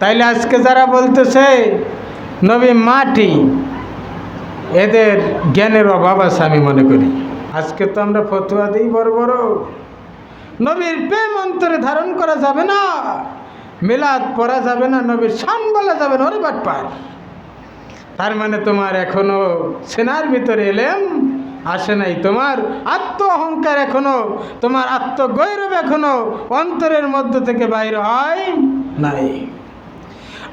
তাইলে আজকে যারা বলতেছে, নবী মাটি, এদের জ্ঞানের অভাব আছে আমি মনে করি। আজকে তো আমরা ফতুয়া দিই বড় বড়। নবীর প্রেম অন্তরে ধারণ করা যাবে না। মিলাদ পড়া যাবে না, নবীর শান বলা যাবে না, ওরে বাট পার তার মানে তোমার এখনও সেনার ভিতরে এলেম, আসে নাই তোমার আত্ম অহংকার এখনও, তোমার আত্মগৌরব এখনও, অন্তরের মধ্য থেকে বাইর হয় নাই।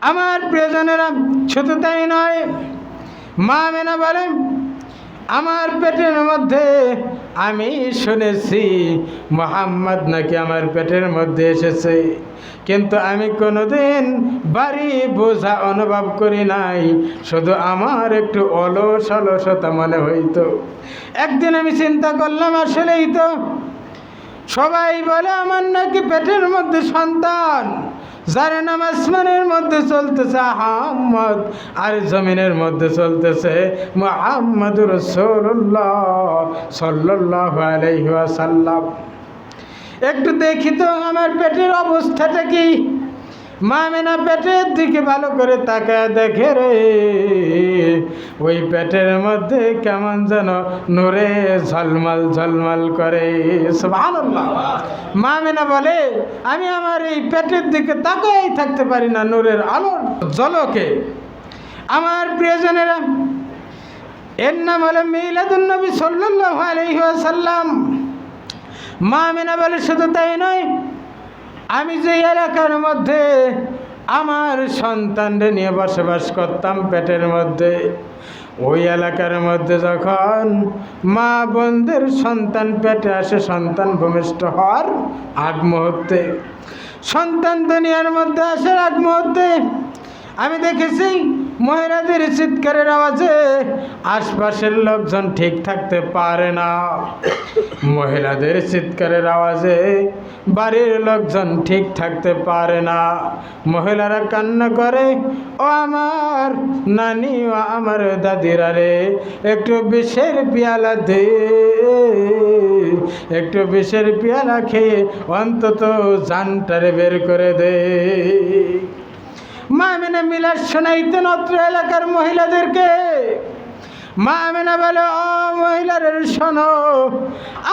আমার প্রিয়জনেরা, শুধু তাই নয়, মা মেনা বলেন, আমার পেটের মধ্যে আমি শুনেছি, মোহাম্মদ নাকি আমার পেটের মধ্যে এসেছে। কিন্তু আমি কোনোদিন বাড়ি বোঝা অনুভব করি নাই, শুধু আমার একটু অলস অলসতা মনে হইতো। একদিন আমি চিন্তা করলাম, আসলেই তো সবাই বলে, আমার নাকি পেটের মধ্যে সন্তান। যার নাম আসমানের মধ্যে চলতেছে আহম্মদ, আর জমিনের মধ্যে চলতেছে মোহাম্মদ রসোল্লাহ সাল্লাহ আলাইসাল্লাম একটু দেখি তো আমার পেটের অবস্থাটা কি? মা মেনা পেটের দিকে ভালো করে তাকায় দেখে রে। ওই পেটের মধ্যে কেমন যেন নূরে ঝলমল ঝলমল করে। সুবহানাল্লাহ। মা মেনা বলে, আমি আমার এই পেটের দিকে তাকাই থাকতে পারি না নূরের আলোর জলকে আমার প্রিয়জনেরা, এর নাম হলো মিলাদুন নবী সাল্লাল্লাহু আলাইহি ওয়াসাল্লাম। মা মেনা বলে, শুধু তাই নয় আমি যে এলাকার মধ্যে আমার সন্তানরে নিয়ে বসবাস করতাম পেটের মধ্যে, ওই এলাকার মধ্যে যখন মা বোনদের সন্তান পেটে আসে, সন্তান ভূমিষ্ঠ হওয়ার আগ মুহূর্তে, সন্তান দুনিয়ার মধ্যে আসার আগ মুহূর্তে আমি দেখেছি মহিলাদের চিৎকারের আওয়াজে আশপাশের লোকজন ঠিক থাকতে পারে না। মহিলাদের চিৎকারের আওয়াজে বাড়ির লোকজন ঠিক থাকতে পারে না। মহিলারা কান্না করে, ও আমার নানি, ও আমার দাদিরা রে, একটু বিষের পেয়ালা দে। একটু বিষের পেয়ালা খেয়ে অন্তত জানটারে বের করে দে। মা মেনে মিলাদ শোনাইতেন অত্র এলাকার মহিলাদেরকে। মা মেনা বলে, ও মহিলাদের শোনো,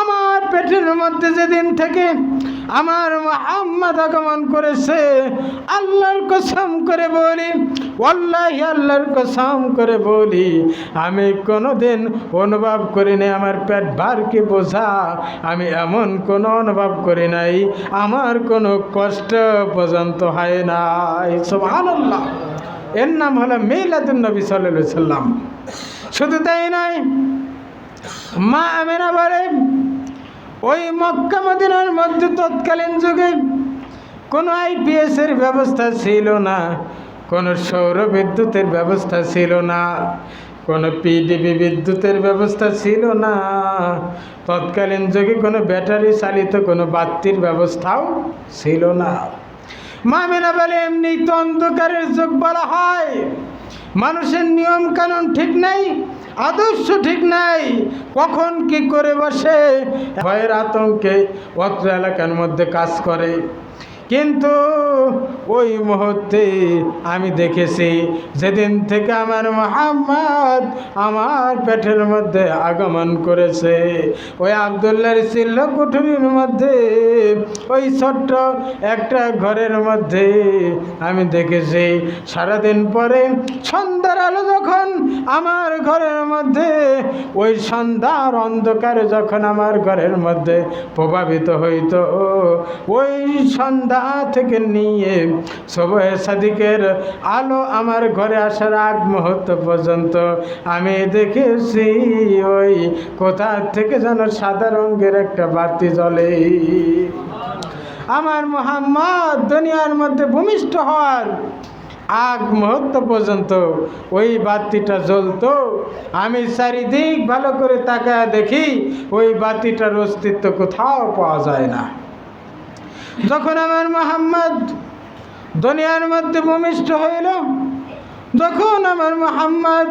আমার পেটের মধ্যে যেদিন থেকে আমার মোহাম্মদ আগমন করেছে। আল্লাহর কসম করে বলি ওল্লাহি আল্লাহর কসম করে বলি, আমি কোনোদিন অনুভব করি নাই, আমার পেট ভারকে বোঝা? আমি এমন কোনো অনুভব করি নাই, আমার কোনো কষ্ট পর্যন্ত হয় নাই। সুবহানাল্লাহ। এর নাম হলো মিলাদুন নবী সাল্লাম শুধু তাই নয়, মা আমেনা বলে ওই মক্কা মদিনার মধ্যে তৎকালীন যুগে কোনো আইপিএসের ব্যবস্থা ছিল না, কোনো সৌর বিদ্যুতের ব্যবস্থা ছিল না, কোনো পিডিবি বিদ্যুতের ব্যবস্থা ছিল না। তৎকালীন যুগে কোনো ব্যাটারি চালিত কোনো বাতির ব্যবস্থাও ছিল না। মা মেনা বলে, এমনি তো অন্ধকারের যুগ বলা হয়। মানুষের নিয়ম কানুন ঠিক নাই, আদর্শ ঠিক নাই। কখন কি করে বসে? ভয়ের আতঙ্কে অত্র এলাকার মধ্যে কাজ করে। কিন্তু ওই মুহূর্তে আমি দেখেছি, যেদিন থেকে আমার মোহাম্মদ আমার পেটের মধ্যে আগমন করেছে, ওই আবদুল্লার চিল্ল কুঠুরির মধ্যে ওই ছোট্ট একটা ঘরের মধ্যে আমি দেখেছি, সারাদিন পরে সন্ধ্যার আলো যখন আমার ঘরের মধ্যে, ওই সন্ধ্যার অন্ধকারে যখন আমার ঘরের মধ্যে প্রভাবিত হইতো, ওই সন্ধ্যা থেকে নিয়ে সবহে সাদিকের আলো আমার ঘরে আসার আগ মুহূর্ত পর্যন্ত আমি দেখেছি, ওই কোথা থেকে যেন সাদা রঙের একটা বাতি জ্বলে। আমার মোহাম্মদ দুনিয়ার মধ্যে ভূমিষ্ঠ হওয়ার আগ মুহূর্ত পর্যন্ত ওই বাতিটা জ্বলতো। আমি চারিদিক ভালো করে তাকায় দেখি ওই বাতিটার অস্তিত্ব কোথাও পাওয়া যায় না। যখন আমার মোহাম্মদ দুনিয়ার মধ্যে ভূমিষ্ঠ হইল, যখন আমার মোহাম্মদ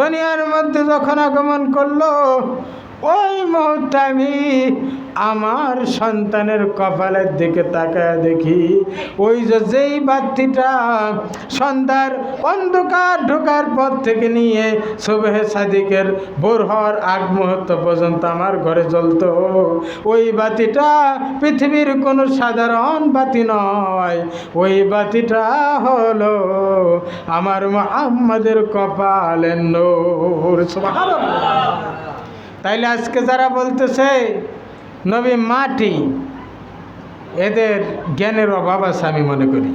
দুনিয়ার মধ্যে যখন আগমন করল ওই মুহূর্তে আমি আমার সন্তানের কপালের দিকে তাকায় দেখি। ওই যে যেই বাতিটা সন্ধ্যার অন্ধকার ঢোকার পর থেকে নিয়ে সুবেহে সাদিকের ভোর হওয়ার আগ মুহূর্ত পর্যন্ত আমার ঘরে জ্বলতো। ওই বাতিটা পৃথিবীর কোনো সাধারণ বাতি নয়। ওই বাতিটা হলো আমার আমাদের কপালের নূর। সুবহানাল্লাহ। তাইলে আজকে যারা বলতেছে নবী মাটি এদের জ্ঞানের অভাব আছে আমি মনে করি।